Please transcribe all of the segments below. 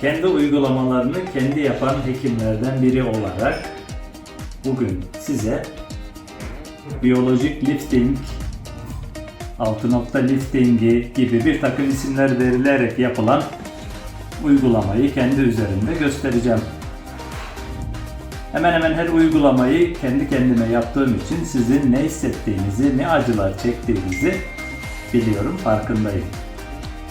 Kendi uygulamalarını kendi yapan hekimlerden biri olarak bugün size biyolojik lifting, altı nokta liftingi gibi bir takım isimler verilerek yapılan uygulamayı kendi üzerimde göstereceğim. Hemen hemen her uygulamayı kendi kendime yaptığım için sizin ne hissettiğinizi, ne acılar çektiğinizi biliyorum, farkındayım.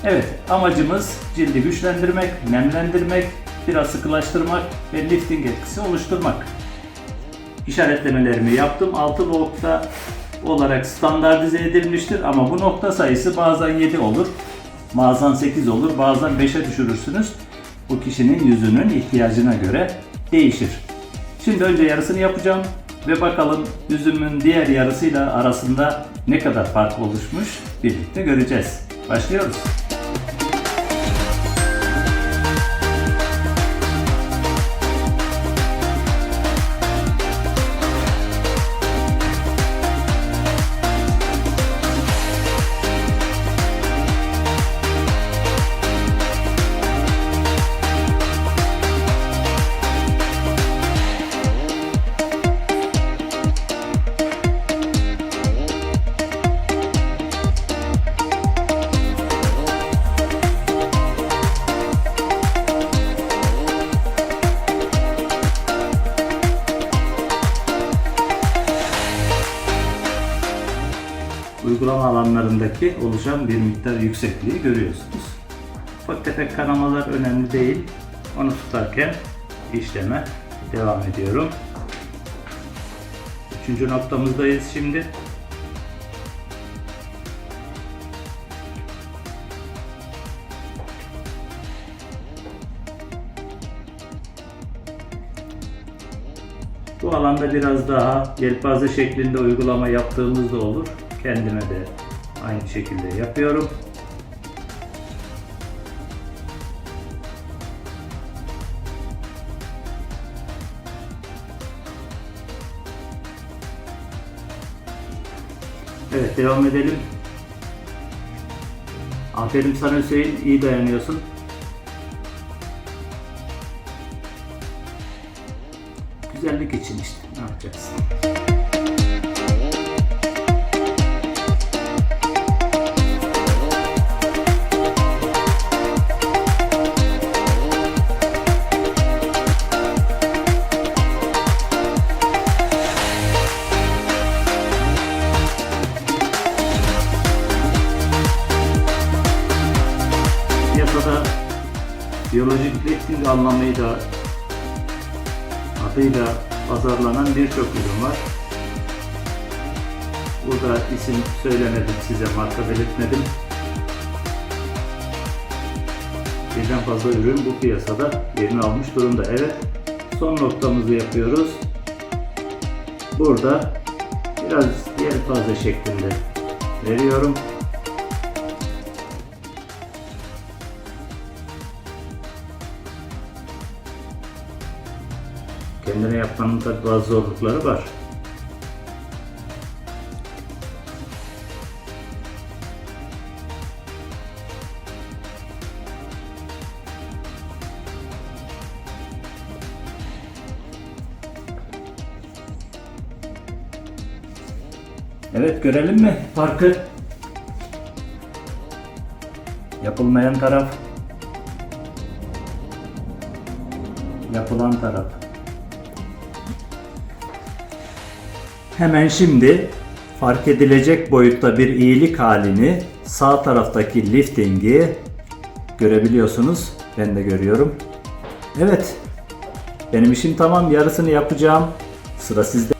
Evet, amacımız cildi güçlendirmek, nemlendirmek, biraz sıkılaştırmak ve lifting etkisi oluşturmak. İşaretlemelerimi yaptım. 6 nokta olarak standartize edilmiştir ama bu nokta sayısı bazen 7 olur, bazen 8 olur, bazen 5'e düşürürsünüz. Bu kişinin yüzünün ihtiyacına göre değişir. Şimdi önce yarısını yapacağım ve bakalım yüzümün diğer yarısıyla arasında ne kadar fark oluşmuş birlikte göreceğiz. Başlıyoruz. Uygulama alanlarındaki oluşan bir miktar yüksekliği görüyorsunuz. Ufak tefek kanamalar önemli değil. Onu tutarken işleme devam ediyorum. Üçüncü noktamızdayız şimdi. Bu alanda biraz daha yelpaze şeklinde uygulama yaptığımız da olur. Kendime de aynı şekilde yapıyorum. Evet devam edelim. Aferin sana Hüseyin iyi dayanıyorsun. Güzellik için işte ne yapacaksın? Piyasada biyolojik lifting anlamıyla adıyla pazarlanan birçok ürün var. Burada isim söylemedim size, marka belirtmedim. Birden fazla ürün bu piyasada yerini almış durumda. Evet, son noktamızı yapıyoruz. Burada biraz yelpaze şeklinde veriyorum. Kendine yapmanın tabi bazı zorlukları var. Evet görelim mi farkı? Yapılmayan taraf, yapılan taraf. Hemen şimdi fark edilecek boyutta bir iyilik halini sağ taraftaki liftingi görebiliyorsunuz. Ben de görüyorum. Evet. Benim işim tamam. Yarısını yapacağım. Sıra sizde.